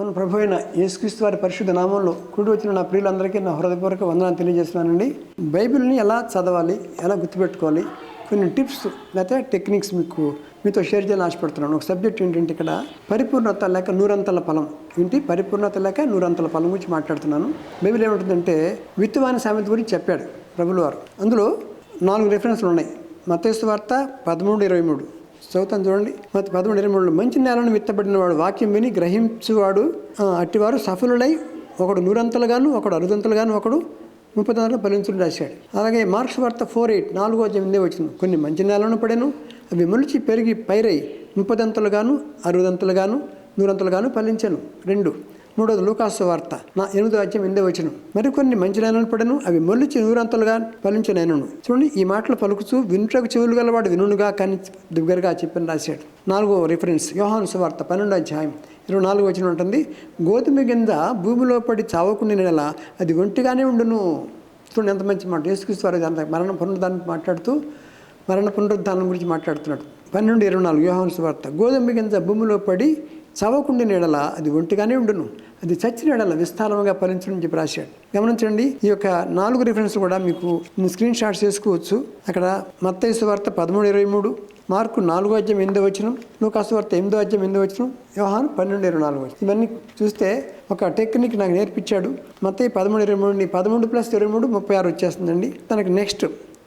మన ప్రభు అయిన యేసుక్రీస్తు వారి పరిశుద్ధ నామంలో కూడి వచ్చిన నా ప్రియులందరికీ నా హృదయపూర్వక వందనాలు తెలియజేస్తున్నానండి. బైబిల్ని ఎలా చదవాలి ఎలా గుర్తుపెట్టుకోవాలి కొన్ని టిప్స్ లేకపోతే టెక్నిక్స్ మీకు మీతో షేర్ చేయాలని ఆశపడుతున్నాను. ఒక సబ్జెక్ట్ ఏంటంటే ఇక్కడ పరిపూర్ణత లేక నూరంతల ఫలం. ఏంటి? పరిపూర్ణత లేక నూరంతల ఫలం గురించి మాట్లాడుతున్నాను. బైబిల్ ఏమంటుందంటే విత్తువాని సామెత గురించి చెప్పాడు ప్రభులు వారు అందులో నాలుగు రెఫరెన్స్లు ఉన్నాయి. మతేశ్వార్త పదమూడు ఇరవై మూడు. చదువుతాను చూడండి మొత్తం పదమూడు ఇరవై మూడులో మంచి నేలను విత్తబడిన వాడు వాక్యం విని గ్రహించువాడు అట్టివారు సఫలులై ఒకడు నూరంతలుగాను ఒకడు అరుదంతలుగాను ఒకడు ముప్పై తొమ్మిది ఫలించుడు రాశాడు. అలాగే మార్క్స్ వార్త ఫోర్ ఎయిట్ నాలుగో ఎనిమిదే వచ్చింది కొన్ని మంచి నేలను పడాను అవి మొలిచి పెరిగి పైరై ముప్పదంతలుగాను అరుదంతలుగాను నూరంతలుగాను ఫలించాను. రెండు మూడోది లూకాసు వార్త. నా ఎనిమిదో అధ్యాయం ఎనిమిదో వచ్చిన మరికొన్ని మంచి నేలను పడను అవి మొలిచి నూరంతలుగా ఫలించనేను చూడండి ఈ మాటలు పలుకుతూ వినుటకు చెవులు గలవాడు వినుగా కానీ దగ్గరగా చెప్పని రాశాడు. నాలుగో రిఫరెన్స్ యోహాను సువార్త పన్నెండో అధ్యాయం. ఇరవై నాలుగు వచ్చిన ఉంటుంది గోధుమ గింజ భూమిలో పడి చావకుండా నెల అది ఒంటిగానే ఉండును. చూడండి ఎంత మంచి మాట. ఏసుకృష్ణ వారి అంత మరణ పునరుద్ధానం మాట్లాడుతూ మరణ పునరుద్ధానం గురించి మాట్లాడుతున్నాడు. పన్నెండు ఇరవై నాలుగు యోహాను సువార్త గోధుమ గింజ భూమిలో పడి చవకుండి నీడల అది ఒంటిగానే ఉండును. అది చచ్చిన నీడల విస్తారంగా ఫలించడం చెప్పి రాశాడు. గమనించండి ఈ యొక్క నాలుగు రిఫరెన్స్ కూడా మీకు స్క్రీన్ షాట్స్ చేసుకోవచ్చు. అక్కడ మత్తైసు వార్త పదమూడు ఇరవై మూడు మార్కు నాలుగో అధ్యాయం ఎనిమిదో వచ్చిన లూకాసు వార్త ఎనిమిదో అధ్యాయం ఎనిమిదో వచ్చిన వ్యవహారం పన్నెండు ఇరవై నాలుగు వచ్చిన ఇవన్నీ చూస్తే ఒక టెక్నిక్ నాకు నేర్పించాడు. మత్తయి పదమూడు ఇరవై మూడు పదమూడు ప్లస్ ఇరవై మూడు ముప్పై ఆరు వచ్చేస్తుందండి. తనకి నెక్స్ట్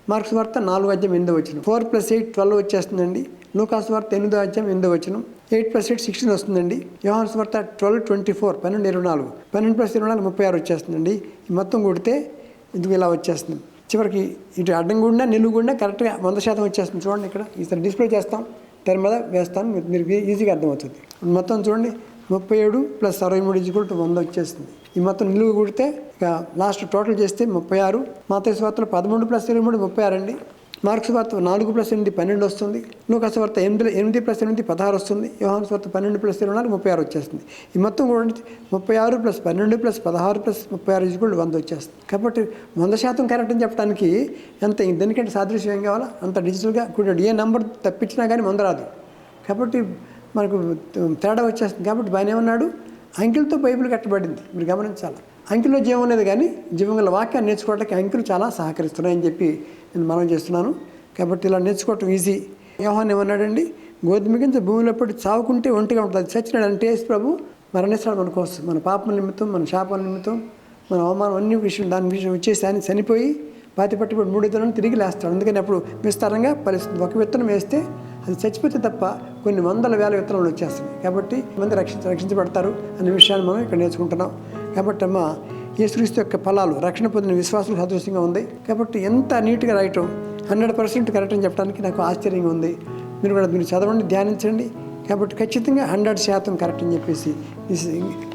మార్క్స్ వార్త నాలుగు అధ్యాయం ఎనిమిదో వచ్చిన ఫోర్ ప్లస్ ఎయిట్ ట్వెల్వ్ వచ్చేస్తుందండి. లూకాస్ వార్త ఎనిమిదో అధ్యాయం ఎనిమిదో వచ్చిన ఎయిట్ ప్లస్ ఎయిట్ సిక్స్టీన్ వస్తుందండి. యోహాన్స్ వార్త ట్వెల్వ్ ట్వంటీ ఫోర్ పన్నెండు ఇరవై నాలుగు. పన్నెండు ప్లస్ ఇరవై నాలుగు ముప్పై ఆరు వచ్చేస్తుందండి. ఈ మొత్తం కొడితే ఇందుకు ఇలా వచ్చేస్తుంది? చివరికి ఇటు అడ్డం గుండా నిలువు గుండా కరెక్ట్గా వంద శాతం వచ్చేస్తుంది. చూడండి ఇక్కడ. ఈసారి డిస్ప్లే చేస్తాం. తెర మీద వేస్తాను. మీరు- మీరు ఈజీగా అర్థమవుతుంది. మొత్తం చూడండి. ముప్పై ఏడు ప్లస్ అరవై మూడు ఈజ్వల్ టు వంద వచ్చేస్తుంది. ఈ మొత్తం నిలువు కుడితే ఇక లాస్ట్ టోటల్ చేస్తే ముప్పై ఆరు. మాతేసు వార్తలు పదమూడు ప్లస్ ఇరవై మూడు ముప్పై ఆరు అండి. మార్క్స్ వార్త నాలుగు ప్లస్ ఎనిమిది పన్నెండు వస్తుంది. లూకాస్ వార్త ఎనిమిది ఎనిమిది ప్లస్ ఎనిమిది పదహారు వస్తుంది. యోహాన్స్ వార్త పన్నెండు ప్లస్ ఇరవై నాలుగు ముప్పై ఆరు వచ్చేస్తుంది. ఈ మొత్తం కూడా ముప్పై ఆరు ప్లస్ పన్నెండు ప్లస్ పదహారు ప్లస్ ముప్పై ఆరు ఈజ్వల్ వంద వచ్చేస్తుంది. కాబట్టి వంద శాతం కరెక్ట్ అని చెప్పడానికి ఎంత దేనికంటే సాదృశ్యం ఏం కావాలా? అంత డిజిటల్గా కూడా ఏ నెంబర్ తప్పించినా కానీ ముందరాదు కాబట్టి మనకు తేడా వచ్చేస్తుంది. కాబట్టి బాగానే ఉన్నాడు. అంకెలతో బైబిల్ కట్టబడింది. మీరు గమనించాలి. అంకెలో జీవం అనేది కానీ జీవం గల వాక్యాన్ని నేర్చుకోవడానికి అంకెలు చాలా సహకరిస్తున్నాయని చెప్పి నేను మనం చేస్తున్నాను. కాబట్టి ఇలా నేర్చుకోవటం ఈజీ యోహాన్ ఏమన్నాడండి? గోధుమ గింజ భూమిలో పడి చావుకుంటే ఒంటిగా ఉంటుంది. అది చచ్చినాడు అంటే ప్రభు మరణిస్తాడు మన కోసం. మన పాపం నిమిత్తం మన శాపం నిమిత్తం మన అవమానం అన్ని విషయం దాని విషయం వచ్చేసి ఆయన చనిపోయి పాతి పట్టుబడి మూడు విత్తనాలను తిరిగి లేస్తాడు. అందుకని అప్పుడు విస్తారంగా పరిస్థితి ఒక విత్తనం వేస్తే అది చచ్చిపోతే తప్ప కొన్ని వందల వేల విత్తనాలు వచ్చేస్తాయి. కాబట్టి మంది రక్షించ రక్షించబడతారు అనే విషయాన్ని మనం ఇక్కడ నేర్చుకుంటున్నాం. కాబట్టి అమ్మ యేసుక్రీస్తు యొక్క ఫలాలు రక్షణ పొందిన విశ్వాసులు సదృశ్యంగా ఉంది. కాబట్టి ఎంత నీట్గా రాయటం హండ్రెడ్ పర్సెంట్ కరెక్ట్ అని చెప్పడానికి నాకు ఆశ్చర్యంగా ఉంది. మీరు కూడా మీరు చదవండి ధ్యానించండి. కాబట్టి ఖచ్చితంగా హండ్రెడ్ శాతం కరెక్ట్ అని చెప్పేసి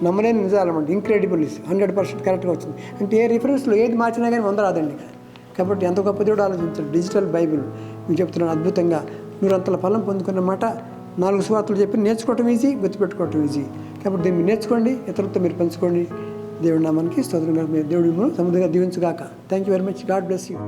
నమ్మలేని నిజాలన్నమాట ఇంక్రెడిబుల్ ఇస్ హండ్రెడ్ పర్సెంట్ కరెక్ట్గా వచ్చింది. అంటే ఏ రిఫరెన్స్లో ఏది మార్చినా కానీ వంద రాదండి కాబట్టి ఎంత గొప్ప దేవుడు ఆలోచించారు డిజిటల్ బైబిల్ మీకు చెప్తున్నాను అద్భుతంగా. మీరు అంతల ఫలం పొందుకున్నమాట నాలుగు సువార్తలు చెప్పి నేర్చుకోవటం ఈజీ గుర్తుపెట్టుకోవటం ఈజీ కాబట్టి దీన్ని నేర్చుకోండి ఇతరులతో మీరు పంచుకోండి. దేవుడు నామానికి స్తోత్రం. దేవుడు మిమ్మల్ని సముద్రంగా దీవించుగాక. Thank you very much God bless you